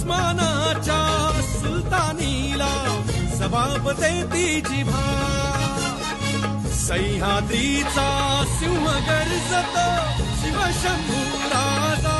उस्मानाच्या सुलतानीला जबाब देती जिभा. सह्याद्रीचा सिंह गर्जत शिवशंभू राजा.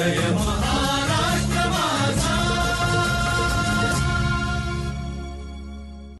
Jai Maharaj.